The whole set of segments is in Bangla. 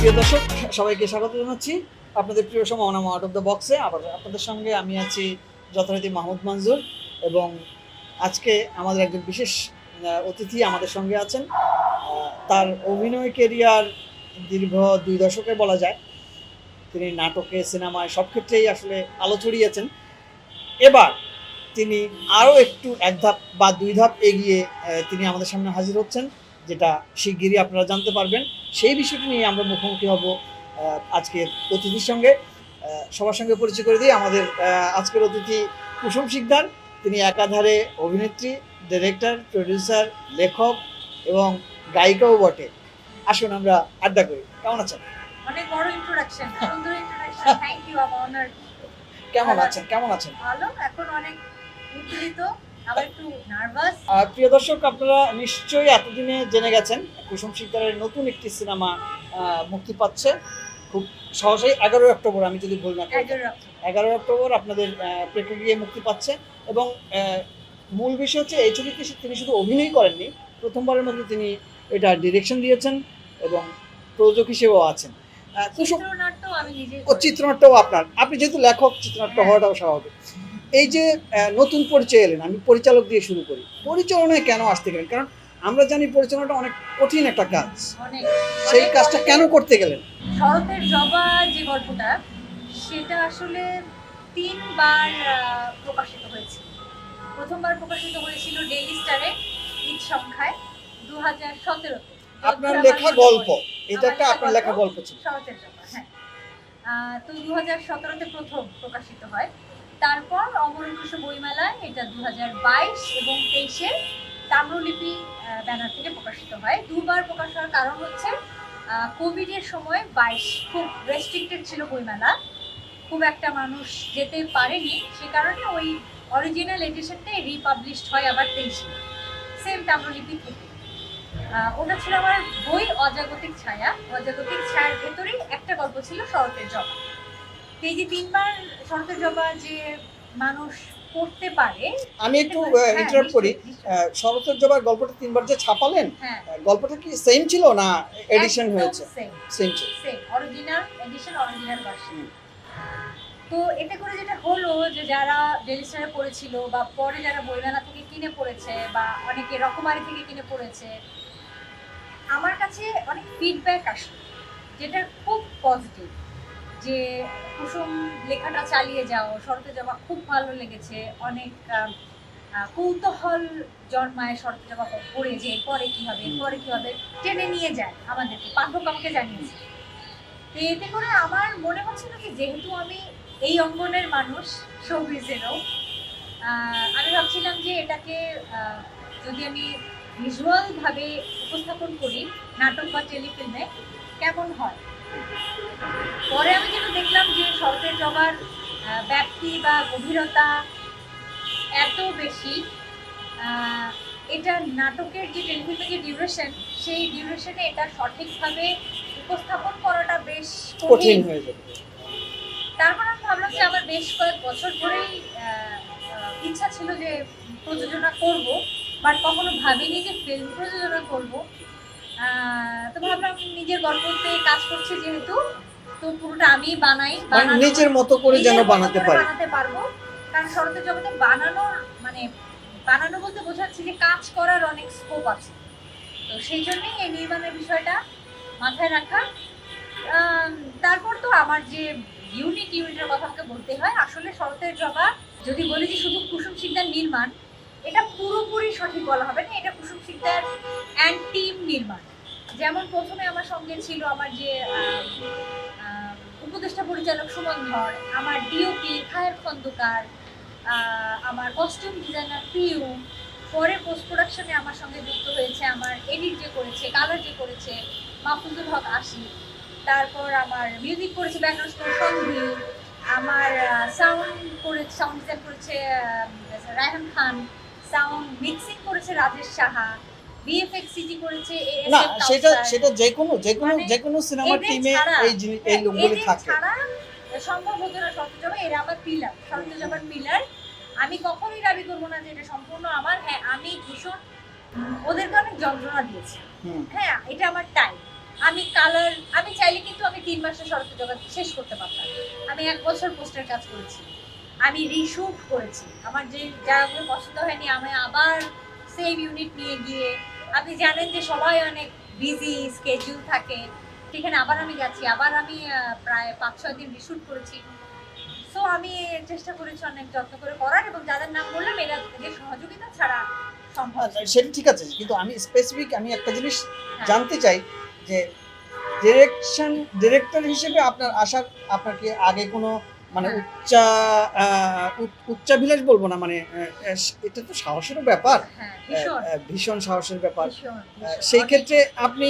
প্রিয় দর্শক, সবাইকে স্বাগত জানাচ্ছি। আপনাদের প্রিয় সমানা আউট অফ দ্য বক্সে আবার আপনাদের সঙ্গে আমি আছি যথারীতি মাহমুদ মঞ্জুর এবং আজকে আমাদের একজন বিশেষ অতিথি আমাদের সঙ্গে আছেন। তার অভিনয় কেরিয়ার দীর্ঘ দুই দশকে বলা যায়। তিনি নাটকে, সিনেমায় সব ক্ষেত্রেই আসলে আলো ছড়িয়েছেন। এবার তিনি আরও একটু এক ধাপ বা দুই ধাপ এগিয়ে তিনি আমাদের সামনে হাজির হচ্ছেন। যেটা শিগগিরই আপনারা জানতে পারবেন সেই বিষয়টি নিয়ে আমরা মুখোমুখি হব আজকের অতিথির সঙ্গে। সবার সঙ্গে পরিচয় করে দিই আমাদের আজকের অতিথি কুসুম শিকদার। তিনি একাধারে অভিনেত্রী ডিরেক্টর প্রডিউসার লেখক এবং গায়িকাও বটে। আসুন আমরা আড্ডা করি। কেমন আছেন? অনেক বড় ইন্ট্রোডাকশন সুন্দর ইন্ট্রোডাকশন থ্যাংক ইউ আমার অনার কেমন আছেন? কেমন আছেন? ভালো এখন অনেক উত্তেজিত প্রিয় দর্শক আপনারা নিশ্চয়ই এতদিনে জেনে গেছেন কুসুম শিকদারের নতুন একটি সিনেমা মুক্তি পাচ্ছে। খুব সহজেই এগারোই অক্টোবর আমি যদি ভুল না করি। এগারোই অক্টোবর। আপনাদের প্রেক্ষাগৃহে মুক্তি পাচ্ছে এবং মূল বিষয় হচ্ছে এই ছবিতে তিনি শুধু অভিনয় করেননি প্রথমবারের মধ্যে তিনি এটা ডিরেকশন দিয়েছেন এবং প্রযোজক হিসেবেও আছেন। চিত্রনাট্য আমি ও চিত্রনাট্যও আপনার। আপনি যেহেতু লেখক চিত্রনাট্য হ্যাঁ। হওয়াটাও স্বাভাবিক। এই যে নতুন পরিচয় এলেন আমি পরিচালক দিয়ে শুরু করি। পরিচালনায় কেন আসতে গেলেন? কারণ আমরা জানি পরিচালনাটা অনেক কঠিন একটা কাজ। সেই কাজটা কেন করতে গেলেন? শরতের জবা যে গল্পটা সেটা আসলে তিনবার প্রকাশিত হয়েছে। প্রথমবার প্রকাশিত হয়েছিল ডেইলি স্টারে ঈদ সংখ্যায় দু হাজার সতেরোতে। আপনার লেখা গল্প। এটা একটা আপনার লেখা গল্প ছিল। শরতের জবা হ্যাঁ। তো দু হাজার সতেরোতে প্রথম প্রকাশিত হয়। তারপর অমরকুশ বইমেলায় এটা দু হাজার বাইশ এবং তেইশে তাম্রলিপি ব্যানার থেকে প্রকাশিত হয়। দুবার প্রকাশ হওয়ার কারণ হচ্ছে কোভিডের সময় বাইশ খুব রেস্ট্রিক্টেড ছিল বইমেলা। খুব একটা মানুষ যেতে পারেনি, সে কারণে ওই অরিজিনাল এডিশনটাই রিপাবলিশড হয় আবার তেইশে। সেম তাম্রলিপি থেকে। ওটা ছিল আমার বই অজাগতিক ছায়া। অজাগতিক ছায়ার ভেতরেই একটা গল্প ছিল শরতের তো এই যে তিনবার শরতের জবা যে মানুষ পড়তে পারে আমি একটু হ্যাঁ, ইন্টারাপ্ট করি। নিশ্চয়ই, নিশ্চয়ই। শরতের জবার গল্পটা তিনবার যে ছাপালেন হ্যাঁ। গল্পটা কি সেম ছিল না এডিশন হয়েছে? সেম ছিল। Same original edition original version তো এতে করে যেটা হলো যে যারা ডেলিস্টারে পড়েছিল বা পরে যারা বইমেলা থেকে কিনে পড়েছে বা অনেকে রকমারি থেকে কিনে পড়েছে আমার কাছে অনেক ফিডব্যাক আসলো যেটা খুব পজিটিভ যে কুসুম লেখাটা চালিয়ে যাও শরতে জমা খুব ভালো লেগেছে। অনেক কৌতূহল জন্মায় শরতে জমা পড়ে যে পরে কি হবে পরে কি হবে টেনে নিয়ে যায় আমাদেরকে। পাঠক আমাকে জানিয়েছে। তো এতে করে আমার মনে হচ্ছিল কি যেহেতু আমি এই অঙ্গনের মানুষ শোবিজেরও আমি ভাবছিলাম যে এটাকে যদি আমি ভিজুয়াল ভাবে উপস্থাপন করি নাটক বা টেলিফিল্মে কেমন হয়? পরে আমি যেটা দেখলাম যে শরতের জবার ব্যাপ্তি বা গভীরতা এত বেশি এটা নাটকের যে টেলিফিল্মের যে ডিউরেশন সেই ডিউরেশনে এটা সঠিকভাবে উপস্থাপন করাটা বেশ কঠিন। হয়ে যাবে। তারপর আমি ভাবলাম যে আমার বেশ কয়েক বছর ধরেই ইচ্ছা ছিল যে প্রযোজনা করব বাট কখনো ভাবিনি যে ফিল্ম প্রযোজনা করব। তো ভাবলাম নিজের গল্পতে কাজ করছে যেহেতু তো পুরোটা আমি বানাই মানে নিজের মতো করে যেন বানাতে পারে। বানাতে পারব। কারণ শরতের জগতে বানানোর মানে বানানো বলতে বোঝাচ্ছি যে কাজ করার অনেক স্কোপ আছে। তো সেই জন্যই এই নির্মাণের বিষয়টা মাথায় রাখা। তারপর তো আমার যে ইউনিট ইউনিটের কথা আমাকে বলতে হয় আসলে শরতের জবা যদি বলি যে শুধু কুসুম সিকদার নির্মাণ এটা পুরোপুরি সঠিক বলা হবে না, এটা কুসুম সিকদার অ্যান্ড টিম নির্মাণ। যেমন প্রথমে আমার সঙ্গে ছিল আমার যে উপদেষ্টা পরিচালক সুমন ধর, আমার ডিওপি খায়ের খন্দকার আমার কস্টিউম ডিজাইনার পিউ, পরে পোস্ট প্রোডাকশনে আমার সঙ্গে যুক্ত হয়েছে আমার এডিট যে করেছে কালার যে করেছে, মাহফুজুল হক আশি তারপর আমার মিউজিক করেছে ব্যাকগ্রাউন্ড সন্ধি আমার সাউন্ড করে সাউন্ড ডিজাইন করেছে রায়হান খান সাউন্ড মিক্সিং করেছে রাজেশ সাহা বিএফএক্স সিজি করেছে না সেটা সেটা যে কোনো যে কোনো যে কোনো সিনেমার টিমে এই এই লোকগুলি থাকে। সম্ভব হতো না সত্যজবা এরা আমার পিলার সত্যজবার পিলার আমি কখনোই দাবি করব না যে এটা সম্পূর্ণ আমার হ্যাঁ আমি ভীষণ ওদেরকে অনেক যন্ত্রণা দিয়েছি। হ্যাঁ এটা আমার টাইম আমি কালার আমি চাইলে কিন্তু আমি তিন মাসে শরৎ জগৎ শেষ করতে পারতাম। আমি এক বছর পোস্টার কাজ করেছি। আমি রিশুট করেছি। আমার যে জায়গাগুলো পছন্দ হয়নি আমি আবার সেম ইউনিট নিয়ে গিয়ে। আপনি জানেন যে সবাই অনেক বিজি স্কেজুল থাকে। সেখানে আবার আমি গেছি আবার আমি প্রায় পাঁচ ছয় দিন রিশুট করেছি। সো আমি চেষ্টা করেছি অনেক যত্ন করে করার এবং যাদের নাম বললাম এরা এদের সহযোগিতা ছাড়া সম্ভব সেটা ঠিক আছে কিন্তু আমি স্পেসিফিক আমি একটা জিনিস হ্যাঁ। জানতে চাই যে ডিরেকশন ডিরেক্টর হিসেবে আপনার আসার আপনাকে আগে কোনো মানে হ্যাঁ। উচ্চা উচ্চাভিলাষ বলব না মানে এটা তো সাহসেরও ব্যাপার। হ্যাঁ ভীষণ। সাহসের ব্যাপার। সেই ক্ষেত্রে আপনি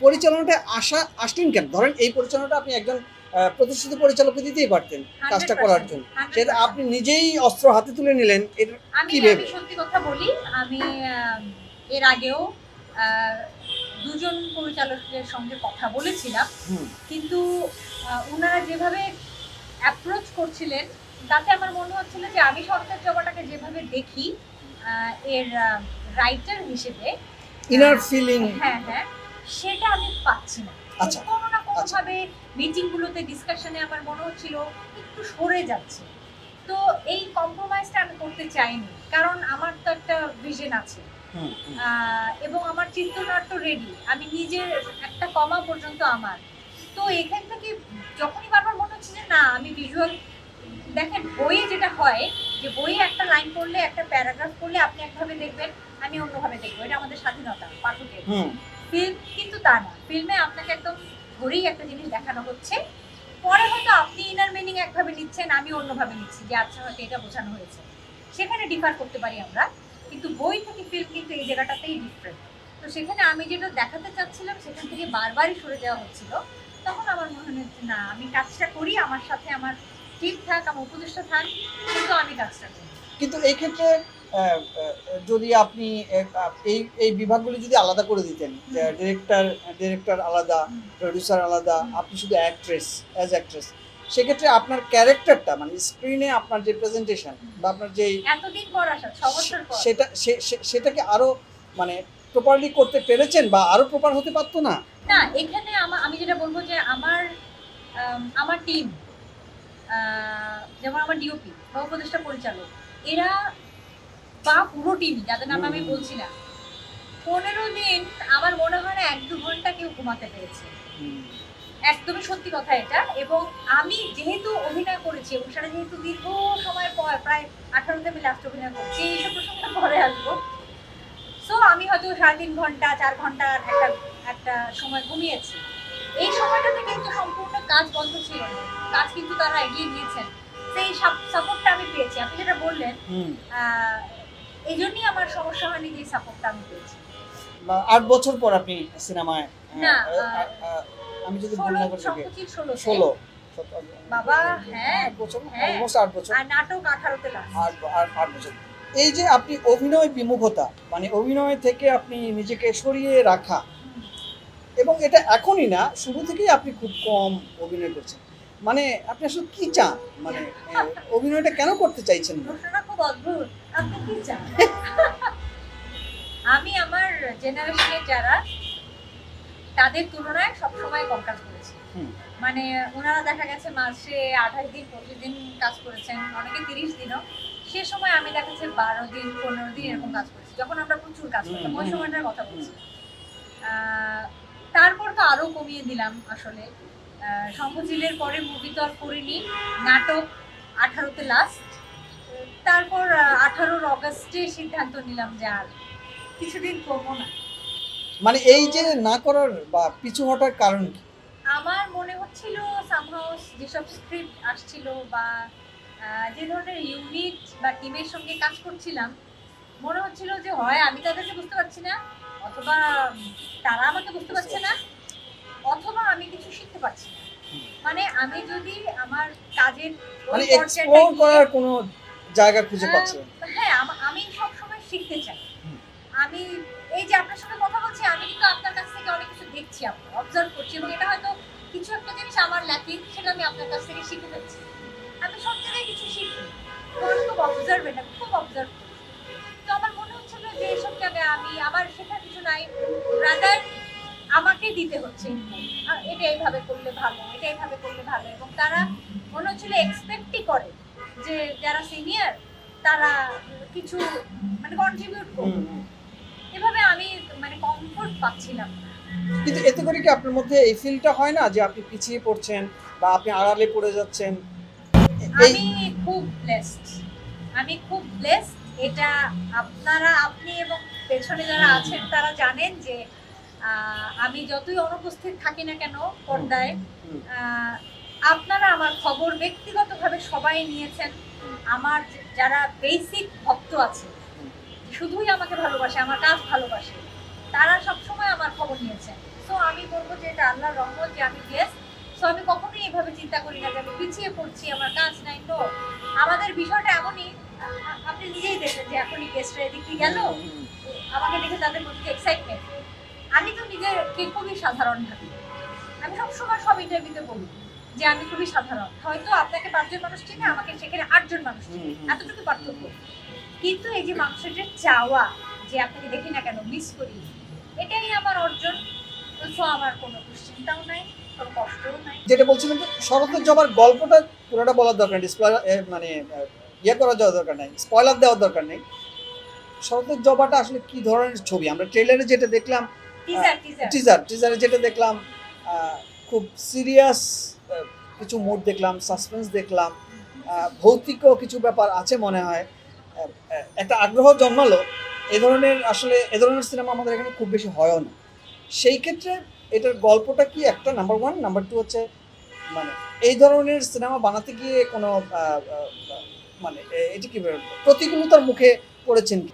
পরিচালনাটা আসা আসলেন কেন? ধরেন এই পরিচালনাটা আপনি একজন প্রতিষ্ঠিত পরিচালককে দিতেই পারতেন কাজটা করার জন্য। সেটা আপনি নিজেই অস্ত্র হাতে তুলে নিলেন এর কি ভেবে? সত্যি কথা বলি আমি এর আগেও দুজন পরিচালকের সঙ্গে কথা বলেছিলাম। কিন্তু ওনারা যেভাবে অ্যাপ্রোচ করছিলেন তাতে আমার মনে হচ্ছিল যে আমি সরকার জবাটাকে যেভাবে দেখি এর রাইটার হিসেবে ইনার ফিলিং হ্যাঁ হ্যাঁ সেটা আমি পাচ্ছি না। আচ্ছা, কোনো না কোনো ভাবে মিটিং গুলোতে ডিসকাশনে আমার মনে হচ্ছিল একটু সরে যাচ্ছে। তো এই কম্প্রোমাইজটা আমি করতে চাইনি কারণ আমার তো একটা ভিশন আছে। এবং আমার চিত্রনাট্য রেডি আমি নিজের একটা কমা পর্যন্ত আমার। তো এখান থেকে যখনই বারবার হচ্ছে না। আমি ভিজুয়াল দেখেন বইয়ে যেটা হয় যে বইয়ে একটা লাইন পড়লে একটা প্যারাগ্রাফ পড়লে আপনি একভাবে দেখবেন আমি অন্যভাবে দেখব। এটা আমাদের স্বাধীনতা পাঠকের। ফিল্ম কিন্তু তা না। ফিল্মে আপনাকে একদম ধরেই একটা জিনিস দেখানো হচ্ছে। পরে হয়তো আপনি ইনার মিনিং একভাবে নিচ্ছেন আমি অন্যভাবে নিচ্ছি যে আচ্ছা হয়তো এটা বোঝানো হয়েছে। সেখানে ডিফার করতে পারি আমরা কিন্তু বই থেকে ফিল্ম কিন্তু এই জায়গাটাতেই ডিফারেন্ট তো সেখানে আমি যেটা দেখাতে চাচ্ছিলাম সেখান থেকে বারবারই সরে যাওয়া হচ্ছিল। তখন আমার মনে হচ্ছে না আমি কাজটা করি আমার সাথে আমার টিম থাক আমার উপদেষ্টা থাক কিন্তু আমি কাজটা করি। কিন্তু এই ক্ষেত্রে যদি আপনি এই এই বিভাগগুলি যদি আলাদা করে দিতেন ডিরেক্টর ডিরেক্টর আলাদা প্রডিউসার আলাদা আপনি শুধু অ্যাক্ট্রেস অ্যাজ অ্যাক্ট্রেস সেক্ষেত্রে আপনার ক্যারেক্টারটা মানে স্ক্রিনে আপনার যে প্রেজেন্টেশন বা আপনার যে এতদিন পর আসা বছর পর। সেটা সেটাকে আরও মানে প্রপারলি করতে পেরেছেন বা আরও প্রপার হতে পারতো না? না এখানে আমা- আমি যেটা বলব যে আমার আম, আমার টিম যেমন আমার ডিওপি বা উপদেষ্টা পরিচালক এরা বা পুরো টিম যাদের নাম আমি বলছি না পনেরো দিন আমার মনে হয় না এক দু ঘণ্টা কেউ ঘুমাতে পেরেছে। একদমই সত্যি কথা এটা এবং আমি যেহেতু অভিনয় করেছি এবং সেটা যেহেতু দীর্ঘ সময় পর প্রায় আঠারোতে আমি লাস্ট অভিনয় করছি এইসব প্রসঙ্গে পরে আসব। সো আমি হয়তো সাড়ে তিন ঘণ্টা চার ঘণ্টার একটা একটা সময় ঘুমিয়েছি। এই সময়টাতে কিন্তু সম্পূর্ণ কাজ বন্ধ ছিল না। কাজ কিন্তু তারা এগিয়ে নিয়েছেন। সেই সাপোর্টটা আমি পেয়েছি। আপনি যেটা বললেন এই জন্যই আমার সমস্যা হয়নি যে সাপোর্টটা আমি পেয়েছি। আট বছর পর আপনি সিনেমায় না, আমি যদি ভুল না করে ষোলো ষোলো। বাবা, হ্যাঁ, আট বছর হ্যাঁ। অলমোস্ট আট বছর। আর নাটক আঠারোতে লাস্ট আট আট আট বছর। এই যে আপনি অভিনয় বিমুখতা মানে অভিনয় থেকে আপনি নিজেকে সরিয়ে রাখা এবং এটা এখনই না শুরু থেকেই আপনি খুব কম অভিনয় করছেন। মানে আপনি আসলে কি চান? মানে অভিনয়টা কেন করতে চাইছেন প্রশ্নটা খুব অদ্ভুত। আপনি কি চান? আমি আমার জেনারেশনের যারা তাদের তুলনায় সবসময় কম কাজ করেছি। মানে ওনারা দেখা গেছে মাসে আঠাশ দিন পঁচিশ দিন কাজ করেছেন অনেকে তিরিশ দিনও। সে সময় আমি দেখা যাচ্ছে বারো দিন পনেরো দিন এরকম কাজ করেছি যখন আমরা প্রচুর কাজ করতাম ওই। সময়টার কথা বলছি। তারপর তো আরও কমিয়ে দিলাম আসলে। শঙ্খচিলের পরে মুভি তো আর করিনি। নাটক আঠারোতে লাস্ট তারপর আঠারোর অগস্টে সিদ্ধান্ত নিলাম যে আর কিছুদিন করব না। মানে এই যে না করার বা পিছু হটার কারণ কি? আমার মনে হচ্ছিল সামহাউ যেসব স্ক্রিপ্ট আসছিল বা যে ধরনের ইউনিট বা টিমের সঙ্গে কাজ করছিলাম মনে হচ্ছিল যে হয় আমি তাদেরকে বুঝতে পারছি না। অথবা তারা আমাকে বুঝতে পারছে না অথবা আমি কিছু শিখতে পারছি না। মানে আমি যদি আমার কাজের মানে এক্সপ্লোর করার কোনো জায়গা খুঁজে পাচ্ছে। আহ, হ্যাঁ আমি সব সময় শিখতে চাই। আমি এই যে আপনার সঙ্গে কথা বলছি আমি কিন্তু আপনার কাছ থেকে অনেক কিছু দেখছি অবজার্ভ করছি এবং এটা হয়তো কিছু একটা জিনিস আমার ল্যাকিং সেটা আমি আপনার কাছ থেকে শিখে ফেলছি আমি সব জায়গায় কিছু শিখি। খুব অবজার্ভেন্ট আমি খুব অবজার্ভ করি। তো আমার যে এসব জায়গায় আমি আমার শেখার কিছু নাই। রাদার আমাকে দিতে হচ্ছে। এটা এইভাবে করলে ভালো এটা এইভাবে করলে ভালো। এবং তারা মনে হচ্ছিল এক্সপেক্টই করে যে যারা সিনিয়র তারা কিছু মানে কন্ট্রিবিউট করবে। এভাবে আমি মানে কমফোর্ট পাচ্ছিলাম কিন্তু এতে করে কি আপনার মধ্যে এই ফিলটা হয় না যে আপনি পিছিয়ে পড়ছেন বা আপনি আড়ালে পড়ে যাচ্ছেন? আমি খুব ব্লেসড আমি খুব ব্লেসড এটা আপনারা আপনি এবং পেছনে যারা আছেন তারা জানেন যে আমি যতই অনুপস্থিত থাকি না কেন পর্দায় আপনারা আমার খবর ব্যক্তিগতভাবে সবাই নিয়েছেন। আমার যারা বেসিক ভক্ত আছে শুধুই আমাকে ভালোবাসে আমার কাজ ভালোবাসে তারা সবসময় আমার খবর নিয়েছেন। সো আমি বলব যে এটা আল্লাহর রহমত যে আমি ব্লেস সো আমি কখনোই এভাবে চিন্তা করি না যে আমি পিছিয়ে পড়ছি আমার কাজ নাই। তো আমাদের বিষয়টা এমনই আপনি নিজেই দেখলেন যে এখনই গেস্টরা এদিক গেল। আমাকে দেখে তাদের মধ্যে এক্সাইটমেন্ট আমি তো নিজেকে খুবই সাধারণ ভাবি। আমি সবসময় সব ইন্টারভিউতে বলি যে আমি খুবই সাধারণ। হয়তো আপনাকে পাঁচজন মানুষ চিনে আমাকে সেখানে আটজন মানুষ চিনে। এতটুকু পার্থক্য। কিন্তু এই যে মানুষের চাওয়া যে আপনাকে দেখি না কেন মিস করি এটাই আমার অর্জন। তো আমার কোনো দুশ্চিন্তাও নাই কোনো কষ্টও নাই। যেটা বলছিলাম যে শরতের জবার গল্পটা পুরোটা বলার দরকার নেই। মানে ইয়ে করার যাওয়ার দরকার নেই স্পয়লার দেওয়ার দরকার নেই। শরতের জবাটা আসলে কি ধরনের ছবি? আমরা ট্রেলারে যেটা দেখলাম টিজার টিজার যেটা দেখলাম খুব সিরিয়াস কিছু মুড দেখলাম সাসপেন্স দেখলাম ভৌতিকও কিছু ব্যাপার আছে মনে হয়। একটা আগ্রহ জন্মালো এ ধরনের আসলে এ ধরনের সিনেমা আমাদের এখানে খুব বেশি হয়ও না। সেই ক্ষেত্রে এটার গল্পটা কি একটা? নাম্বার ওয়ান নাম্বার টু হচ্ছে মানে এই ধরনের সিনেমা বানাতে গিয়ে কোনো মানে এটি কি প্রতিকূলতার মুখে পড়েছেন কি?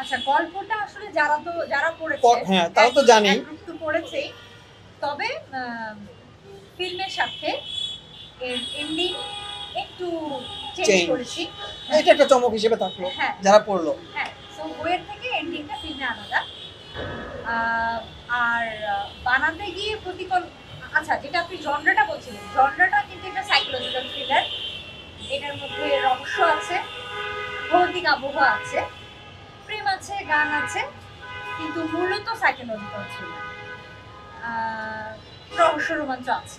আচ্ছা গল্পটা আসলে যারা তো যারা পড়েছে হ্যাঁ তারা তো জানি। এক গ্রুপ তো পড়েছেই। তবে ফিল্মের সাথে এর এন্ডিং একটু চেঞ্জ করেছি। এটা একটা চমক হিসেবে থাকল হ্যাঁ। যারা পড়ল। হ্যাঁ সো বইয়ের থেকে এন্ডিংটা ফিল্মে আলাদা। আর বানাতে গিয়ে প্রতিকল আচ্ছা যেটা আপনি জনরাটা বলছিলেন জনরাটা কিন্তু একটা সাইকোলজিক্যাল থ্রিলার এটার মধ্যে রহস্য আছে, ভৌতিক আবহাওয়া আছে, প্রেম আছে, গান আছে, কিন্তু মূলত সাইকোলজিক্যাল থ্রিলার রহস্য রোমাঞ্চ আছে।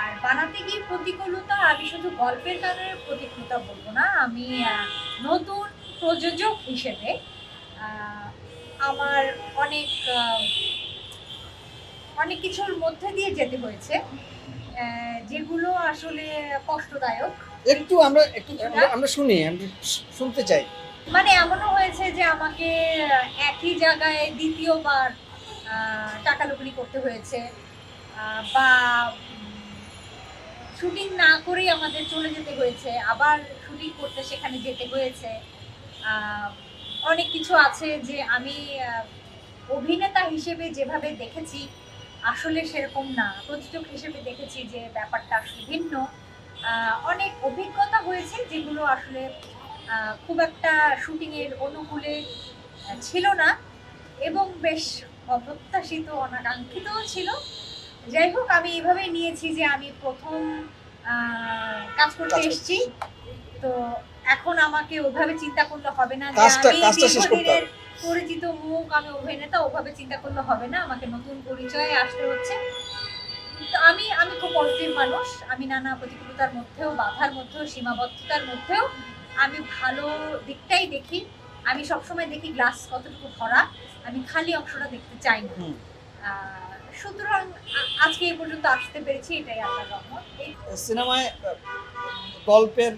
আর বানাতে গিয়ে প্রতিকূলতা, আমি শুধু গল্পের কারণে প্রতিকূলতা বলব না, আমি নতুন প্রযোজক হিসেবে আমার অনেক অনেক কিছুর মধ্যে দিয়ে যেতে হয়েছে। যেগুলো আসলে কষ্টদায়ক। একটু আমরা একটু আমরা- আমরা শুনি শুনতে চাই। মানে এমনও হয়েছে যে আমাকে একই জায়গায় দ্বিতীয়বার টাকা লুকুনি করতে হয়েছে। বা শুটিং না করেই আমাদের চলে যেতে হয়েছে। আবার শুটিং করতে সেখানে যেতে হয়েছে। অনেক কিছু আছে যে আমি অভিনেতা হিসেবে যেভাবে দেখেছি আসলে সেরকম না। প্রযোজক হিসেবে দেখেছি যে ব্যাপারটা আসলে ভিন্ন। অনেক অভিজ্ঞতা হয়েছে যেগুলো আসলে খুব একটা শুটিংয়ের অনুকূলে ছিল না এবং বেশ অপ্রত্যাশিত অনাকাঙ্ক্ষিতও ছিল। যাই হোক আমি এভাবে নিয়েছি যে আমি প্রথম আহ, কাজ করতে এসেছি। তো এখন আমাকে ওভাবে চিন্তা করলে হবে না যে আমি দীর্ঘদিনের পরিচিত মুখ আমি অভিনেতা ওভাবে চিন্তা করলে হবে না আমাকে নতুন পরিচয়ে আসতে হচ্ছে। আমি আমি খুব পজিটিভ মানুষ আমি নানা প্রতিকূলতার মধ্যেও বাধার মধ্যেও সীমাবদ্ধতার মধ্যেও আমি ভালো দিকটাই দেখি। আমি সবসময় দেখি গ্লাস কতটুকু ভরা আমি খালি অংশটা দেখতে চাই না। সুতরাং আজকে এই পর্যন্ত আসতে পেরেছি এটাই আল্লাহর রহমত। এই সিনেমায় গল্পের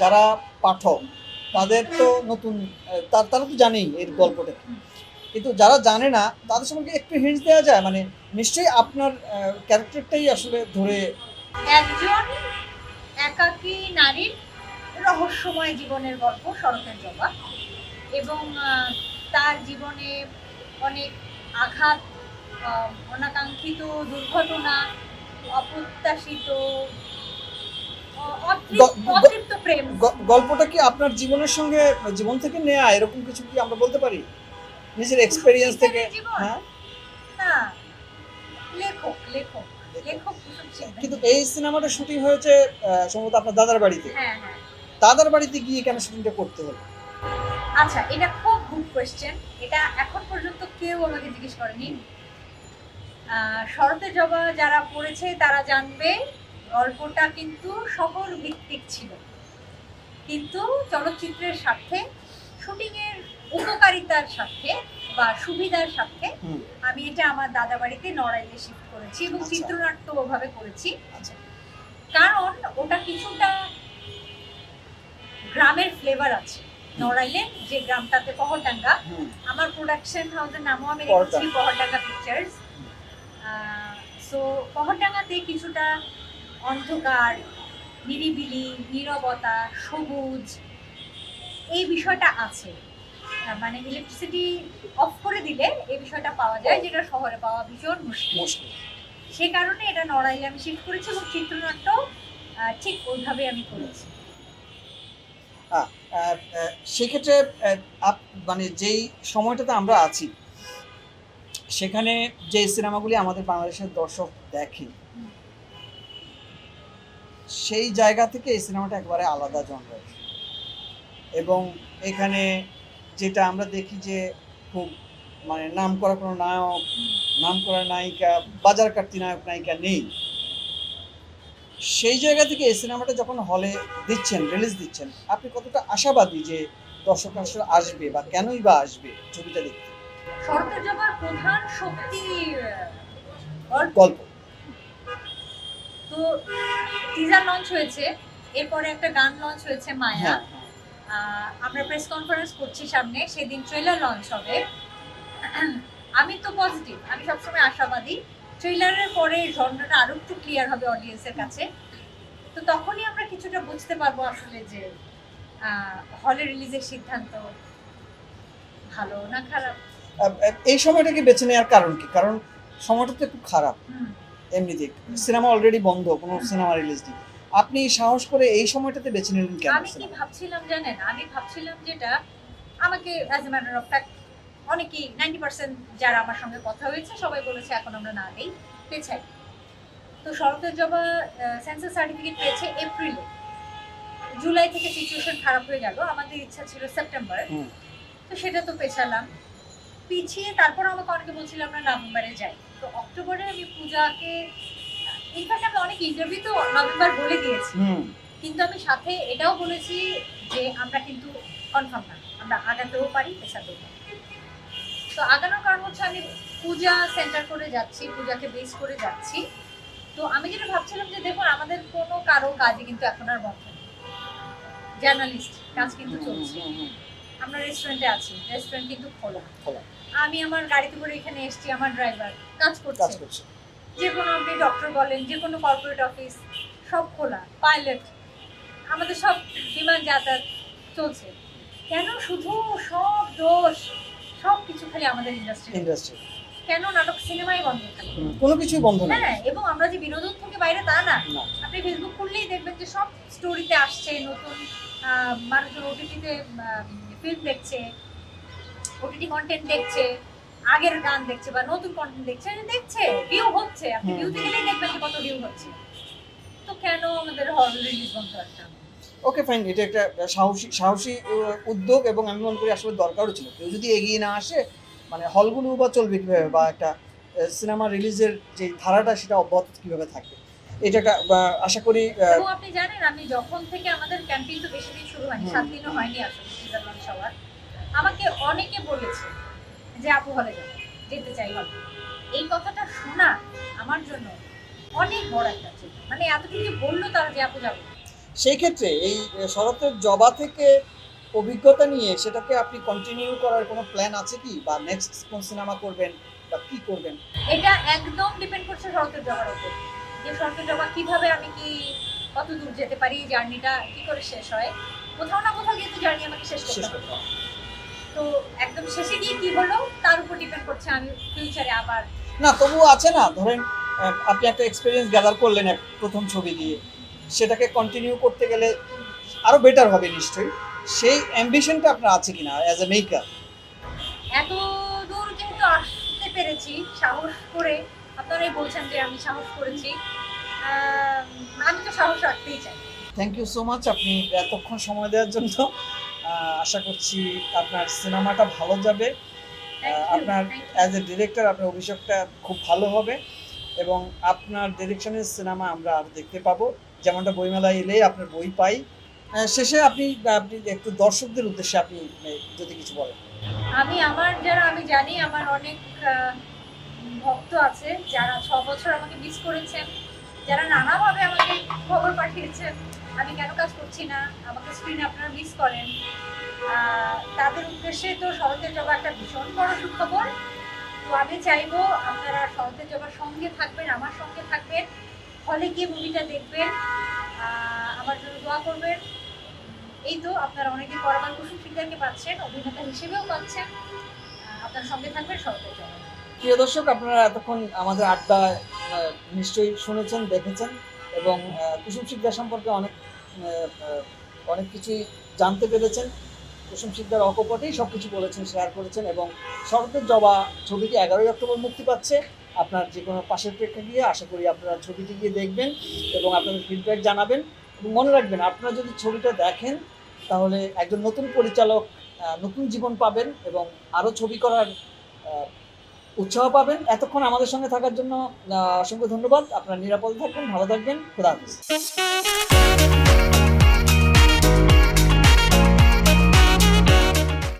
যারা পাঠক তাদের তো নতুন তারা তো জানেই এর গল্পটা। কিন্তু যারা জানে না, তাদের সম্পর্কে একটু হিন্টস দেওয়া যায় মানে নিশ্চয়ই আপনার ক্যারেক্টারটাই আসলে ধরে একজন একাকী নারীর রহস্যময় জীবনের গল্প শরতের জবা এবং তার জীবনে অনেক আঘাত অনাকাঙ্ক্ষিত দুর্ঘটনা, অপ্রত্যাশিত গল্পটা কি আপনার জীবনের সঙ্গে জীবন থেকে নেয়া এরকম কিছু কি আমরা বলতে পারি? নিজের এক্সপেরিয়েন্স থেকে হ্যাঁ? লেখক লেখক। কিন্তু এই সিনেমাটা শুটিং হয়েছে সম্ভবত আপনার দাদার বাড়িতে। হ্যাঁ হ্যাঁ। দাদার বাড়িতে গিয়ে কেন শুটিংটা করতে হলো? আচ্ছা এটা খুব খুব কোয়েশ্চেন এটা এখন পর্যন্ত কেউ আমাকে জিজ্ঞেস করেনি। আহ, শরতের জবা যারা পড়েছে তারা জানবে গল্পটা কিন্তু শহর ভিত্তিক ছিল। কিন্তু চলচ্চিত্রের স্বার্থে শুটিংয়ের উপকারিতার স্বার্থে বা সুবিধার স্বার্থে হুম। আমি এটা আমার দাদা বাড়িতে নড়াইলে শিফট করেছি এবং আচ্ছা। চিত্রনাট্য ওভাবে করেছি। আচ্ছা। কারণ ওটা কিছুটা গ্রামের ফ্লেভার আছে। নড়াইলে যে গ্রামটাতে পহরডাঙ্গা আমার প্রোডাকশন হাউসের নামও আমি। রেখেছি পহরডাঙ্গা পিকচার্স সো পহরডাঙ্গাতে কিছুটা অন্ধকার নিরিবিলি নীরবতা সবুজ এই বিষয়টা আছে। মানে ইলেকট্রিসিটি অফ করে দিলে এই বিষয়টা পাওয়া যায় যেটা শহরে পাওয়া ভীষণ মুশকিল। সে কারণে এটা নড়াইলে আমি শিফট করেছি এবং চিত্রনাট্য ঠিক ওইভাবে আমি করেছি। সেক্ষেত্রে মানে যেই সময়টাতে আমরা আছি সেখানে যে সিনেমাগুলি আমাদের বাংলাদেশের দর্শক দেখে। সেই জায়গা থেকে এই সিনেমাটা একবারে আলাদা জনরার এবং এখানে যেটা আমরা দেখি যে খুব মানে নাম করা কোনো নায়ক নাম করা নায়িকা বাজার কাটতি নায়ক নায়িকা নেই। সেই জায়গা থেকে এই সিনেমাটা যখন হলে দিচ্ছেন রিলিজ দিচ্ছেন আপনি কতটা আশাবাদী যে দর্শক আসলে আসবে বা কেনই বা আসবে ছবিটা দেখতে? শরতের জবার প্রধান শক্তি গল্প গল্প। তো টিজার লঞ্চ হয়েছে এরপরে একটা গান লঞ্চ হয়েছে মায়া। হ্যাঁ। আমরা প্রেস কনফারেন্স করছি সামনে সেদিন ট্রেলার লঞ্চ হবে। আমি তো পজিটিভ আমি সবসময় আশাবাদী। ট্রেলারের পরে ঝর্ণাটা আরও একটু ক্লিয়ার হবে অডিয়েন্সের কাছে। তো তখনই আমরা কিছুটা বুঝতে পারব আসলে যে হলে রিলিজের সিদ্ধান্ত ভালো না খারাপ? এই সময়টাকে বেছে নেওয়ার কারণ কি? কারণ সময়টা তো একটু খারাপ। হুম। এমনিতে সিনেমা অলরেডি বন্ধ কোনো সিনেমা রিলিজ নেই। আপনি সাহস করে এই সময়টাতে বেছে নিলেন কেন আমি কি ভাবছিলাম জানেন? আমি ভাবছিলাম যেটা আমাকে as a matter of fact অনেকেই নাইনটি পার্সেন্ট যারা আমার সঙ্গে কথা হয়েছে সবাই বলেছে এখন আমরা না দেই পেছাই। তো শরতের জবা সেন্সার সার্টিফিকেট পেয়েছে এপ্রিলে জুলাই থেকে সিচুয়েশন খারাপ হয়ে গেল আমাদের ইচ্ছা ছিল সেপ্টেম্বর তো সেটা তো পেছালাম। পিছিয়ে তারপর আমাকে অনেকে বলছিল আমরা নভেম্বরে যাই। তো অক্টোবরে আমি পূজাকে ইনফ্যাক্ট আমি অনেক ইন্টারভিউ তো নভেম্বর বলে দিয়েছি। কিন্তু আমি সাথে এটাও বলেছি যে আমরা কিন্তু কনফার্ম না আমরা আগাতেও পারি পেছাতেও পারি। তো আগানোর কারণ হচ্ছে আমি পূজা সেন্টার করে যাচ্ছি পূজাকে বেস করে যাচ্ছি। তো আমি যেটা ভাবছিলাম যে দেখুন আমাদের কোনো কারও কাজে কিন্তু এখন আর বন্ধ জার্নালিস্ট কাজ কিন্তু চলছে। আমরা রেস্টুরেন্টে আছি রেস্টুরেন্ট কিন্তু খোলা। খোলা। আমি আমার গাড়িতে করে এখানে এসেছি আমার ড্রাইভার কাজ কাজ করছে। করছে। যে কোনো আপনি ডক্টর বলেন যে কোনো কর্পোরেট অফিস সব খোলা পাইলট আমাদের সব বিমান যাতায়াত চলছে। কেন? শুধু সব দোষ সব কিছু খালি আমাদের ইন্ডাস্ট্রি ইন্ডাস্ট্রি কেন নাটক সিনেমাই বন্ধ থাকে? কোনো কিছুই বন্ধ নেই। হ্যাঁ এবং আমরা যে বিনোদন থেকে বাইরে তা না। না। আপনি ফেসবুক খুললেই দেখবেন যে সব স্টোরিতে আসছে নতুন আহ, মানুষজন ওটিটিতে ফিল্ম দেখছে ওটিটি কন্টেন্ট দেখছে আগের গান দেখছে বা নতুন কন্টেন্ট দেখছে যে দেখছে ভিউ হচ্ছে আপনি। ভিউতে গেলেই দেখবেন যে কত ভিউ হচ্ছে তো কেন আমাদের হল রিলিজ বন্ধ রাখতে হবে? ওকে ফাইন এটা একটা সাহসী সাহসী উদ্যোগ এবং আমি মনে করি আসলে দরকারও ছিল কেউ যদি এগিয়ে না আসে মানে হলগুলো বা চলবে কীভাবে বা একটা সিনেমা রিলিজের যে ধারাটা সেটা অব্যাহত কীভাবে থাকবে এটা একটা আশা করি আপনি জানেন আমি যখন থেকে আমাদের ক্যাম্পেইন তো বেশি দিন শুরু হয়নি। সাত দিনও হয়নি আসলে হওয়ার আমাকে অনেকে বলেছে যে আপু হলে যাবে যেতে চাই হলে এই কথাটা শোনা আমার জন্য অনেক বড় একটা ছিল মানে এতটুকু বলল তারা যে আপু যাবে। সেই ক্ষেত্রে এই শরতের জবা থেকে অভিজ্ঞতা নিয়ে সেটাকে আপনি কন্টিনিউ করার কোনো প্ল্যান আছে কি? বা নেক্সট কোন সিনেমা করবেন বা কি করবেন? এটা একদম ডিপেন্ড করছে শরতের জবার উপর। যে শরতের জবা কীভাবে আমি কি কত দূর যেতে পারি? জার্নিটা কি করে শেষ হয়? কোথাও না কোথাও গিয়ে তো জার্নি আমাকে শেষ হবে। করতে হবে। তো একদম শেষে গিয়ে কি হলো? তার উপর ডিপেন্ড করছে আমি ফিউচারে আবার। না তবুও আছে না। ধরেন আপনি একটা এক্সপিরিয়েন্স গ্যাদার করলেন এক প্রথম ছবি দিয়ে। সেটাকে কন্টিনিউ করতে গেলে আরও বেটার হবে নিশ্চয়ই। সেই অ্যাম্বিশনটা আপনার আছে কিনা অ্যাজ এ মেকার এত দূর যেহেতু আসতে পেরেছি সাহস করে। আপনারাই বলছেন যে আমি সাহস করেছি। আমি তো সাহস রাখতেই চাই। থ্যাংক ইউ সো মাচ আপনি এতক্ষণ সময় দেওয়ার জন্য আশা করছি আপনার সিনেমাটা ভালো যাবে। আপনার অ্যাজ এ ডিরেক্টর আপনার অভিযোগটা খুব ভালো হবে এবং আপনার ডিরেকশনের সিনেমা আমরা আরও দেখতে পাবো। যেমনটা বইমেলায় এলে আপনার বই পাই। শেষে আপনি আপনি একটু দর্শকদের উদ্দেশ্যে আপনি যদি কিছু বলেন। আমি আমার যারা আমি জানি আমার অনেক ভক্ত আছে যারা ছ বছর আমাকে মিস করেছেন যারা নানাভাবে আমাকে খবর পাঠিয়েছেন। আমি কেন কাজ করছি না? আমাকে স্ক্রিনে আপনারা মিস করেন। তাদের উদ্দেশ্যে তো শরতের জবা একটা ভীষণ বড় সুখবর। তো আমি চাইব আপনারা শরতের জবার সঙ্গে থাকবেন, আমার সঙ্গে থাকবেন। হলে গিয়ে মুভিটা দেখবেন। আমার জন্য দোয়া করবেন। এই তো আপনারা অনেকদিন পর আমার কুসুম শিকদারকে পাচ্ছেন, অভিনেতা হিসেবেও পাচ্ছেন। আপনার সঙ্গে থাকবেন শরতের জবা। প্রিয় দর্শক, আপনারা এতক্ষণ আমাদের আড্ডা নিশ্চয়ই শুনেছেন, দেখেছেন। এবং কুসুম শিকদার সম্পর্কে অনেক অনেক কিছুই জানতে পেরেছেন। কুসুম শিকদার অকপটেই সব কিছু বলেছেন, শেয়ার করেছেন এবং শরতের জবা ছবিটি এগারোই অক্টোবর মুক্তি পাচ্ছে। আপনার যে কোনো পাশের প্রেক্ষাগৃহে আশা করি আপনারা ছবিটি গিয়ে দেখবেন এবং আপনাদের ফিডব্যাক জানাবেন। এবং মনে রাখবেন, আপনারা যদি ছবিটা দেখেন, তাহলে একজন নতুন পরিচালক নতুন জীবন পাবেন এবং আরও ছবি করার উৎসাহ পাবেন। এতক্ষণ আমাদের সঙ্গে থাকার জন্য অসংখ্য ধন্যবাদ। আপনারা নিরাপদ থাকবেন, ভালো থাকবেন। খোদা হাফিজ।